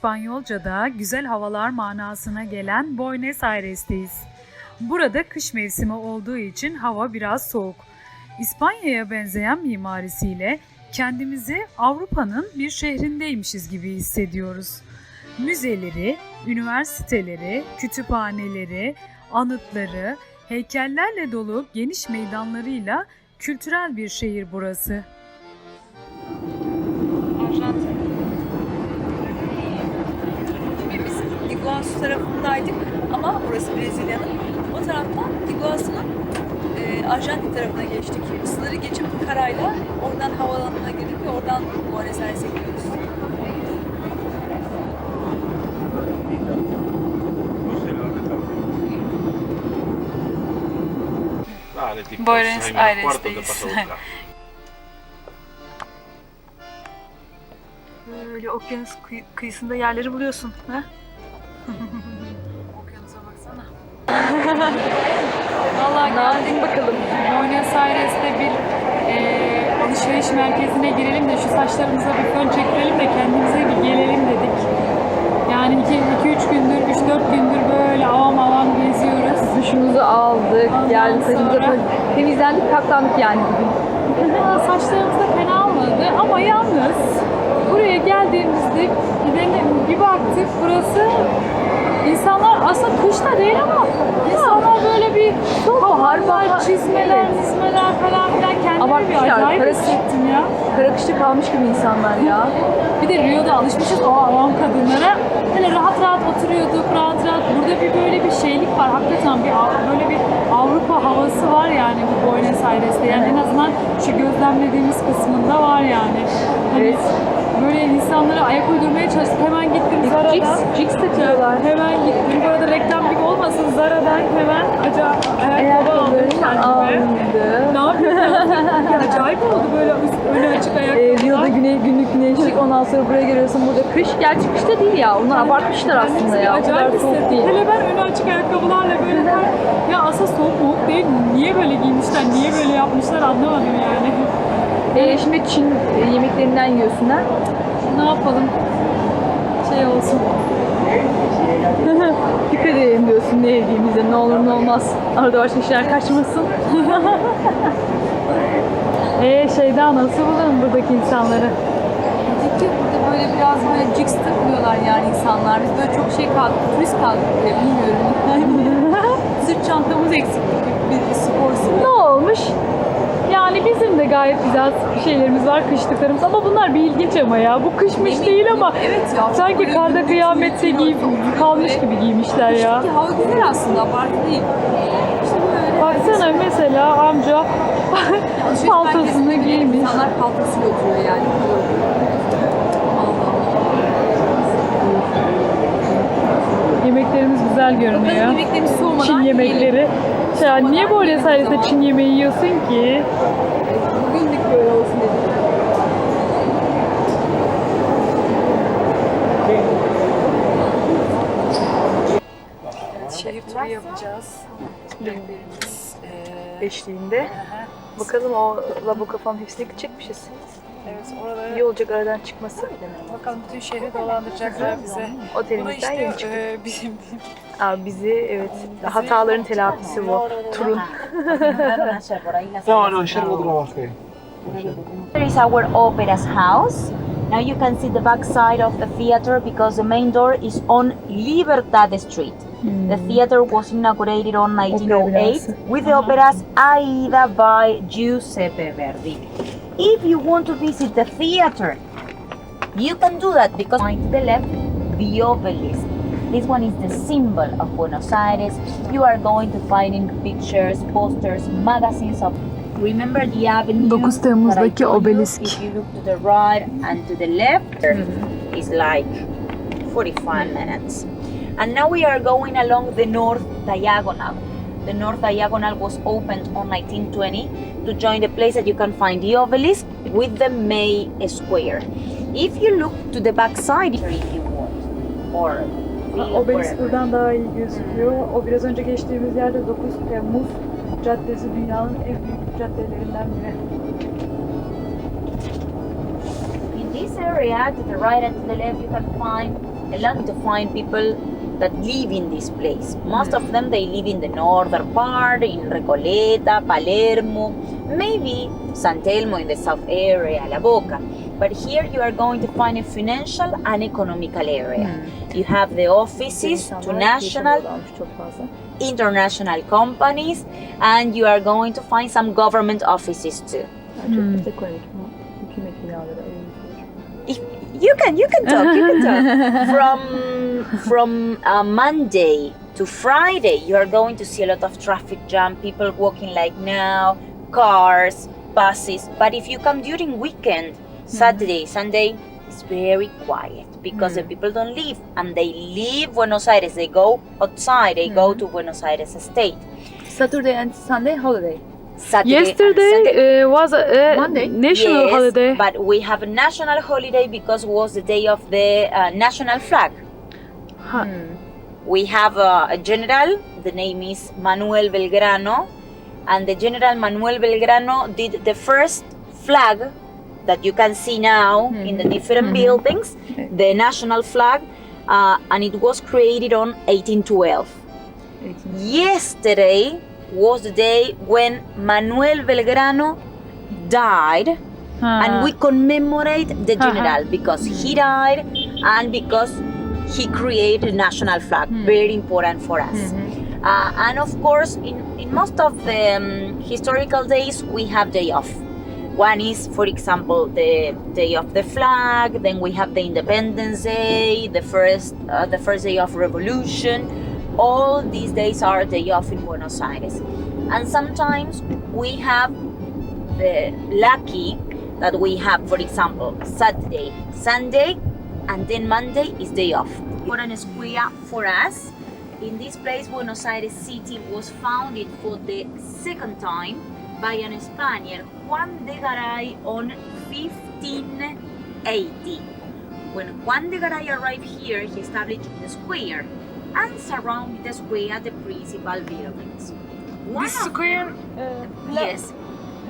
İspanyolca'da güzel havalar manasına gelen Buenos Aires'teyiz. Burada kış mevsimi olduğu için hava biraz soğuk. İspanya'ya benzeyen mimarisiyle kendimizi Avrupa'nın bir şehrindeymişiz gibi hissediyoruz. Müzeleri, üniversiteleri, kütüphaneleri, anıtları, heykellerle dolu geniş meydanlarıyla kültürel bir şehir burası. Iguazu tarafındaydık ama orası Brezilya'nın. O taraftan Iguazu'nun e, Arjantin tarafına geçtik. Sınırı geçip karayla oradan havalanına girdik ve oradan Buenos Aires'e gidiyoruz. Buenos seis menos Aires cuarto te days. paso a buscar. Böyle okyanus kıy- kıyısında yerleri buluyorsun. Ha? Okyanusa baksana. Vallahi geldik bakalım. Buenos Aires'te bir eee, alışveriş merkezine girelim de şu saçlarımıza bir fön çektirelim de kendimize bir gelelim dedik. Yani 2-3 gündür, 3-4 gündür böyle avam avam geziyoruz. Duşumuzu aldık, Ondan geldik saçımıza sonra- temizlendik, katlandık yani bugün. Aa, Saçlarımız da fena olmadı ama yalnız buraya geldiğimizde gidelim bir baktık burası insanlar aslında kışta değil ama insanlar böyle bir bahar, çizmeler, evet. çizmeler falan filan kendimi bir Abartmışlar, acayip parası- hissettim ya. Kara kışta kalmış gibi insanlar ya. Bir de Rio'da alışmışız o avam kadınlara. Böyle rahat rahat oturuyorduk, rahat rahat. Burada bir böyle bir şeylik var. Hakikaten bir böyle bir Avrupa havası var yani bu Buenos Aires'te. Yani en azından şu gözlemlediğimiz kısmında var yani. Hani Evet. Böyle insanlara ayak uydurmaya çalıştık. Hemen gittim Zara'dan. Jigs takıyorlar. Hemen gittim. Bu arada reklam gibi olmasın Zara'dan hemen acayip ayakkabı aldım kendime. aldı. Ne yapayım? ya? Acayip oldu böyle üst, önü açık ayakkabılar. Ee, Rio'da güney, günlük güneşlik, ondan sonra buraya geliyorsun burada kış. Gerçi kışta değil ya, onlar abartmışlar aslında ya. O kadar soğuk değil. Hele ben önü açık ayakkabılarla böyle her... Ya aslında soğuk moğuk değil. Niye böyle giymişler, niye böyle yapmışlar anlamadım yani. Ee, şimdi Çin yemeklerinden yiyorsun ha. Ne yapalım? Şey olsun. Dikkat edelim diyorsun ne yediğimize, ne olur ne olmaz. Arada başka işler kaçmasın. Ee şeyden nasıl bulalım buradaki insanları? Ki burada böyle biraz böyle jigs takıyorlar yani insanlar. Biz böyle çok şey kaldık, turist kaldık bilmiyorum. Sırt çantamız eksik bir spor Ne olmuş? Yani bizim de gayet güzel şeylerimiz var, kışlıklarımız ama bunlar bir ilginç ama ya. Bu kışmış Yemin- değil ama Evet ya, sanki karda kıyamette giyip kalmış gibi giymişler ya. Ki hava güzel aslında, abartı değil. İşte böyle. Baksana mesela amca paltosunu giymiş. İnsanlar paltosuyla oturuyor yani. Yemeklerimiz güzel görünüyor. Yemeklerimiz soğumadan Çin yiyelim. Ya niye böyle zaman. Çin yemeği yiyorsun ki? Bugünlük böyle olsun dedik. Şehir turu yapacağız. Rehberimiz. eee, Eşliğinde. Bakalım o labuka falan hepsine çekmişiz. evet orada İyi olacak aradan çıkması. bakalım bütün şehri dolandıracaklar bize. Bu da Otelimizden yeni işte çıktık. eee, bizim Abi bizi evet hataların telafisi bu. Turun. No, no, ayer lo trabajé. There is our opera's house. Now you can see the back side of the theater because the main door is on Libertad Street. Hmm. The theater was inaugurated on 1908 with the operas Aida by Giuseppe Verdi. If you want to visit the theater, you can do that because to the left, the obelisk. This one is the symbol of Buenos Aires. You are going to find in pictures, posters, magazines of Remember the avenue 9 that I Temmuz'daki told you? obelisk. If you look to the right and to the left, mm-hmm. it's like 45 minutes. And now we are going along the North Diagonal. The North Diagonal was opened on 1920 to join the place that you can find the obelisk with the May Square. If you look to the back side, if you want, or Obelisk wherever. buradan daha iyi gözüküyor. O biraz önce geçtiğimiz yerde 9 Temmuz Caddesi dünyanın en büyük caddelerinden biri. In this area, area, to the right and to the left, you can find a lot to find people that live in this place. Most of them they live in the northern part, in Recoleta, Palermo, maybe San Telmo in the south area, La Boca. But here you are going to find a financial and economical area. You have the offices to national international companies and you are going to find some government offices too. Yani çok yüksek oynamış ama hükümet binaları. If you can you can talk you can talk from from uh, Monday to Friday you are going to see a lot of traffic jam people walking like now cars buses but if you come during weekend Saturday Sunday it's very quiet because the people don't leave and they leave Buenos Aires they go outside they go to Buenos Aires state Saturday and Sunday holiday. Saturday Yesterday uh, was a Monday? national yes, holiday. but we have a national holiday because it was the day of the uh, national flag. Ha- hmm. We have a, a general, the name is Manuel Belgrano, and the general Manuel Belgrano did the first flag that you can see now hmm. in the different hmm. buildings, the national flag, uh, and it was created on 1812. Yesterday was the day when Manuel Belgrano died ha. and ah. we commemorate the uh-huh. general because he died and because he created a national flag very important for us. Uh, and of course in, in most of the um, historical days we have day off. One is for example the day of the flag then we have the independence day the first uh, the first day of revolution. All these days are day off in buenos aires. And sometimes we have the lucky that we have, for example, Saturday, Sunday, and then Monday is day off. Important square for us. In this place, Buenos Aires City was founded for the second time by an Spaniard, Juan de Garay, on 1580. When Juan de Garay arrived here, he established the square and surrounded the square the principal buildings. One This of square, them- uh, uh, yes,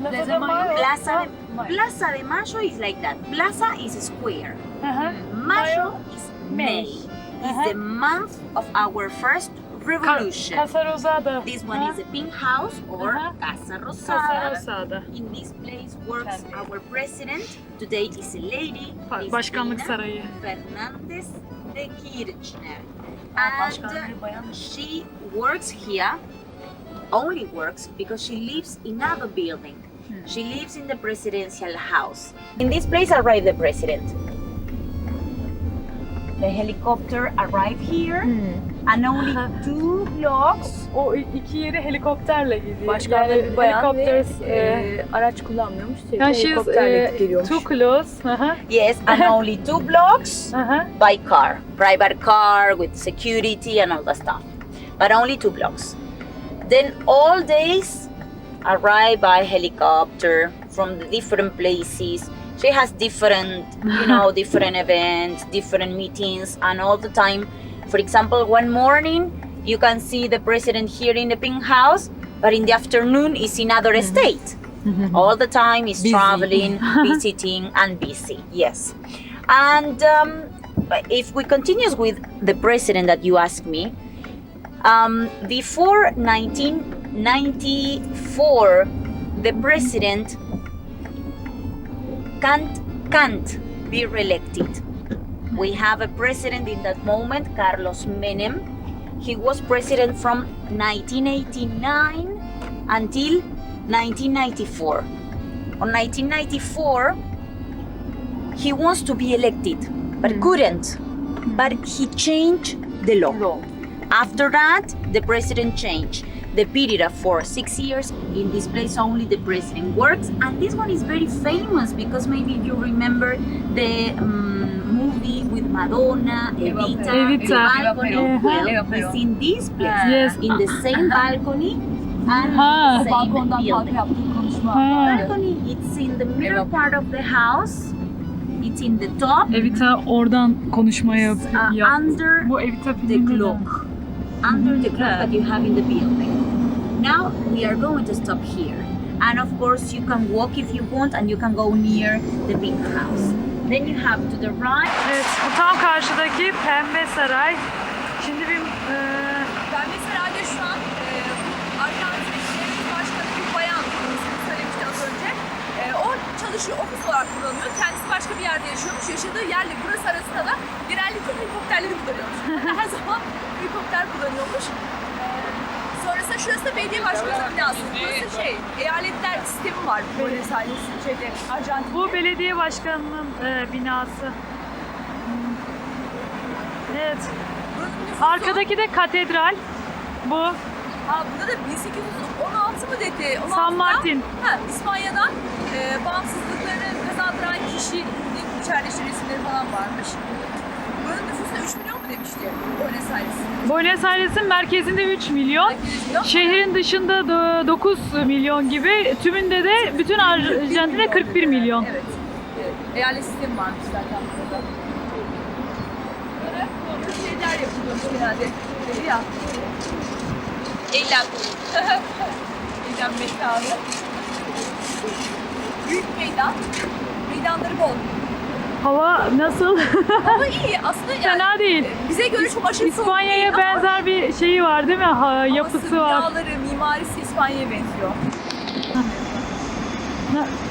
Plaza de Mayo. Plaza de, oh, Plaza de Mayo is like that. Plaza is square. Aha. Mayo is May. It's Uh-huh. the month of our first revolution. Casa Rosada. This one is the pink house or Uh-huh. Casa Casa Rosada. Rosada. In this place works our president. Today is a lady. Başkanlık Sarayı. Fernandez de Kirchner. And she works here, only works because she lives in another building. She lives in the presidential house. In this place arrived the president. The helicopter arrived here hmm. and only two blocks. O i- iki yere helikopterle gidiyor. Başkanları bir bayan ve helikopters, e, e, araç kullanmıyormuş. Sürekli yani she's helikopterle e, gidip geliyormuş. too close. Aha. Yes, and only two blocks Aha. by car, private car with security and all that stuff. But only two blocks. Then all days arrive by helicopter from the different places. She has different, you know, different events, different meetings, and all the time. For example, one morning you can see the president here in the pink house, but in the afternoon is in other state. All the time is traveling, visiting, and busy. Yes, and um, if we continue with the president that you asked me, um, before 1994, the president can't can't be reelected. We have a president in that moment, Carlos Menem. He was president from 1989 until 1994. On 1994, he wants to be elected, but mm. couldn't. But he changed the law. After that, the president changed. The period of for six years in this place only the president works, and this one is very famous because maybe you remember the um, movie with Madonna, Evita, Evita. the balcony. Eva Well, Eva it's in this place, Yes. in the same balcony and Ha. the same Balkondan building. yaptığı Balcony, it's in the middle part of the house. It's in the top, Evita oradan konuşma yap. uh, under Bu Evita the clock under the clock that you have in the building. Now we are going to stop here. And of course you can walk if you want and you can go near the pink house. Then you have to the right. Evet, bu tam karşıdaki Pembe Saray. Şimdi bir e, Ben mesela herhalde şu an e, Devlet Başkanı bir bayan söylemişti az önce. E, o çalışıyor, ofis olarak kullanıyor. Kendisi başka bir yerde yaşıyormuş. Yaşadığı yerle burası arasında da genellikle helikopterleri kullanıyormuş. şurası belediye başkanı binası. Burası şey, eyaletler sistemi var Buenos Aires'in şeyde, Arjantin'de. bu belediye başkanının e, binası. Hmm. Evet. Arkadaki de katedral. Bu Ha burada da 1816 mı dedi? 16'da, San Martin. Ha, İspanya'dan e, bağımsızlıklarını kazandıran kişinin içeride işte resimleri falan varmış. Buranın nüfusu da 3 milyon mu demişti Buenos Aires? Buenos Aires'in merkezinde 3 milyon. Milyon. Şehrin dışında da 9 milyon gibi. Tümünde de bütün Arjantin'de 41 milyon. Evet. evet. Eyalet sistemi varmış zaten burada. Böyle böyle şeyler yapılıyormuş genelde. Dedi ya. Eylem. Eylem mekanı. Büyük meydan. Meydanları bol. Hava nasıl? Ama iyi aslında yani Fena değil. bize göre çok aşırı soğuk İspanya'ya değil ama benzer bir şeyi var değil mi? Ha, yapısı var. Binaları, mimarisi İspanya'ya benziyor.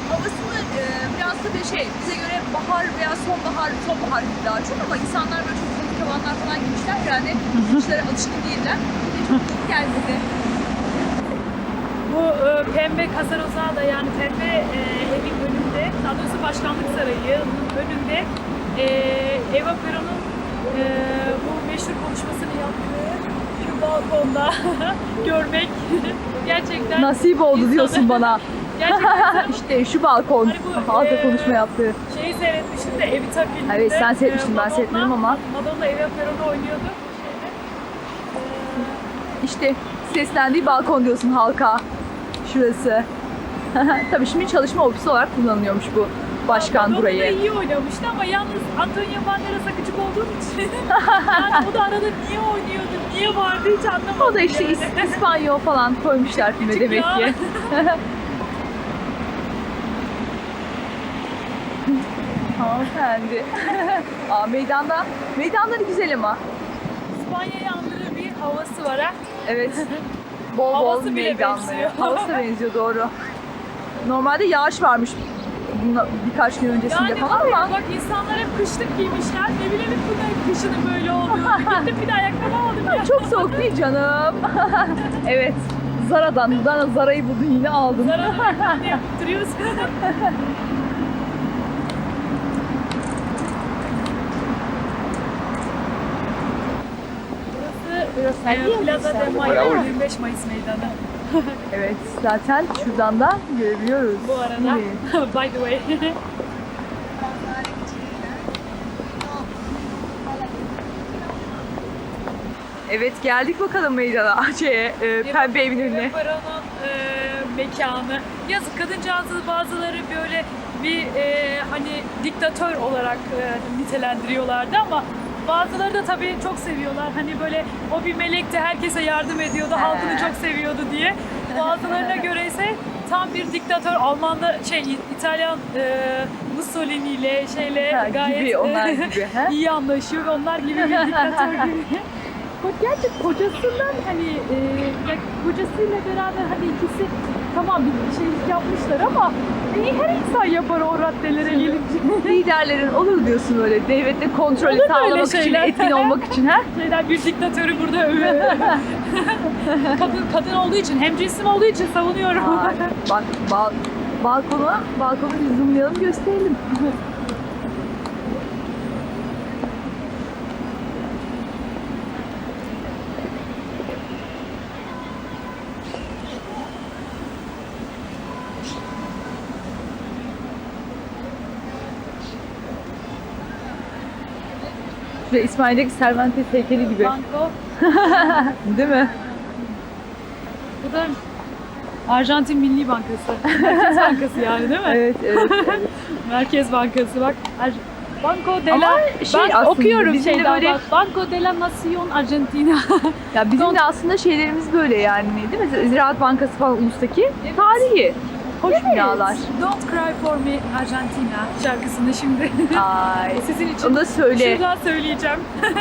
Havasını e, biraz da şey, bize göre bahar veya sonbahar, sonbahar gibi daha çok ama insanlar böyle çok kalın kavanlar falan giymişler herhalde kışlara alışkın değiller. De çok iyi geldi bize. Bu e, pembe Casarosada yani pembe e, evin önünde, daha doğrusu başkanlık sarayının önünde e, Eva Peron'un e, bu meşhur konuşmasını yaptığı şu balkonda görmek gerçekten Nasip oldu insanı- diyorsun bana. Gerçekten işte şu balkon. Hani bu, Halka eee, konuşma yaptı. şeyi seyretmiştim de Evita filminde. Evet, sen seyretmiştin, e, ben seyretmedim ama. Madonna Eva Peron'u oynuyordu. İşte seslendiği balkon diyorsun halka. Şurası. Tabii şimdi çalışma ofisi olarak kullanılıyormuş bu başkan Madonna da burayı. iyi oynamıştı ama yalnız Antonio Banderas akıcık olduğum için yani o da arada niye oynuyordu, niye vardı hiç anlamadım. O da işte yani. İs- İspanyol falan koymuşlar filme demek ya. ki. Hanımefendi. Aa, meydanda, meydanları güzel ama. İspanya'yı andırır bir havası var ha. Evet. Bol bol Havası bile meydanları. benziyor. Havası benziyor doğru. Normalde yağış varmış bunla- birkaç gün öncesinde Yani falan ama bak insanlar hep kışlık giymişler. Ne bileyim bunların kışının böyle olduğunu. Gittim bir de ayakkabı aldım ya. çok soğuk değil canım. evet. Zara'dan, buradan Zara'yı buldun yine aldın. Zararlı reklamını yapıp duruyorsun. Burası e, Plaza de Mayo 25 Mayıs Meydanı. Evet, zaten şuradan da görebiliyoruz. Bu arada. By the way. Evet, geldik bakalım meydana, şeye, e, pembe evin önüne. Paranın e, mekanı. Yazık kadıncağızı bazıları böyle bir e, hani diktatör olarak e, nitelendiriyorlardı ama bazıları da tabii çok seviyorlar. Hani böyle o bir melekti, herkese yardım ediyordu, halkını çok seviyordu diye. Bazılarına göre ise tam bir diktatör. Alman'da şey İtalyan e, Mussolini ile şeyle Ha, gayet gibi, onlar e, gibi, he? iyi anlaşıyor ve onlar gibi bir diktatör gibi. Gerçi kocasından hani e, kocasıyla beraber hani ikisi tamam bir şeylik yapmışlar ama iyi her insan yapar o raddelere gelince. Liderlerin olur diyorsun öyle, devlette kontrolü Olur böyle sağlamak için, şeyler. etkin olmak için. ha? Şeyler bir diktatörü burada övüyor. kadın, kadın olduğu için hem cinsim olduğu için savunuyorum. Ay, bak, bal, balkona, balkonu bir zoomlayalım gösterelim. Ve İsmail'deki Cervantes heykeli gibi. Banko. Değil mi? Bu da Arjantin Milli Bankası. Merkez Bankası yani değil mi? Evet, evet. evet. Merkez Bankası bak. Ar- Banco de Ama la... şey ben aslında okuyorum de şeyden böyle- bak. Banco de la Nación Argentina. Ya bizim de aslında şeylerimiz böyle yani değil mi? Ziraat Bankası falan ulustaki tarihi. Hoş binalar. Don't Cry For Me Argentina şarkısını şimdi Ay. sizin için Onu da söyle. şuradan söyleyeceğim.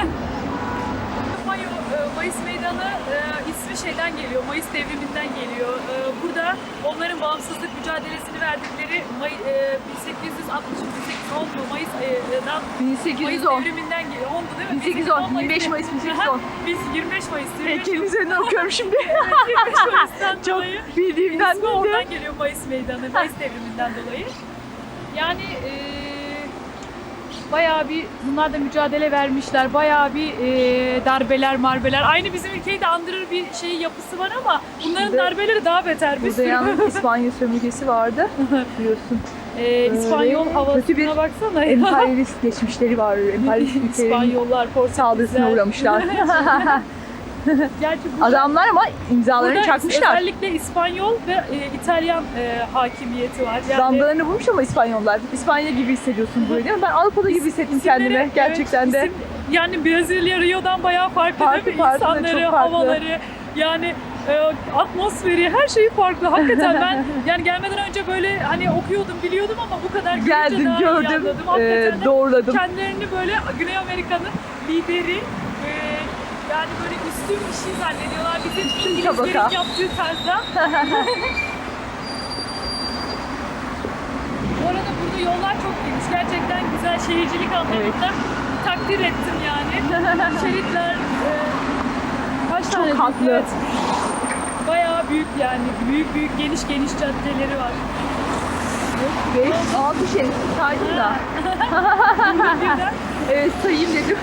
E, Mayıs Meydanı e, ismi şeyden geliyor, Mayıs devriminden geliyor. E, Burada onların bağımsızlık mücadelesini verdikleri May, e, 1860 1810 mu Mayıs ayından Mayıs 1810. devriminden geliyor. 10'du değil mi? 1810, 25 Mayıs 1810. Biz 25 Mayıs. 25 Heykelin üzerinden okuyorum şimdi. 25 Mayıs'tan Çok dolayı bildiğimden İsmi oradan geliyor Mayıs Meydanı, Mayıs devriminden dolayı. Yani eee bayağı bir bunlar da mücadele vermişler. Bayağı bir eee, darbeler, marbeler. Aynı bizim ülkeyi de andırır bir şey yapısı var ama bunların Burada- darbeleri daha beter bir Burada yalnız İspanya sömürgesi vardı. Biliyorsun. Eee, İspanyol Öyle havasına bir baksana ya. Emperyalist geçmişleri var. Emperyalist İspanyollar, Portekizler. saldırısına uğramışlar. Gerçi burada- Adamlar ama imzalarını burada çakmışlar. özellikle İspanyol ve e, İtalyan e, hakimiyeti var. Yani Damgalarını vurmuş ama İspanyollar. İspanya gibi hissediyorsun burayı değil mi? Ben Avrupa'da gibi hissettim İsimleri, kendimi gerçekten evet, de. isim- yani Brezilya Rio'dan bayağı farklı, Farklı, değil mi? farklı, İnsanları, havaları, yani e, atmosferi, her şeyi farklı. Hakikaten ben yani gelmeden önce böyle hani okuyordum, biliyordum ama bu kadar Geldim, daha iyi gördüm, anladım. e, Hakikaten de doğruladım. kendilerini böyle Güney Amerika'nın lideri, e, yani böyle bir şey zannediyorlar. Bizim İngilizlerin yaptığı tarzda. Bu arada burada yollar çok geniş. Gerçekten güzel şehircilik anlamında takdir ettim yani. Şeritler e, kaç Çok tane? haklı. Evet. Bayağı büyük yani. Büyük büyük geniş geniş caddeleri var. 5, 6 şerit saydım da. Evet sayayım dedim.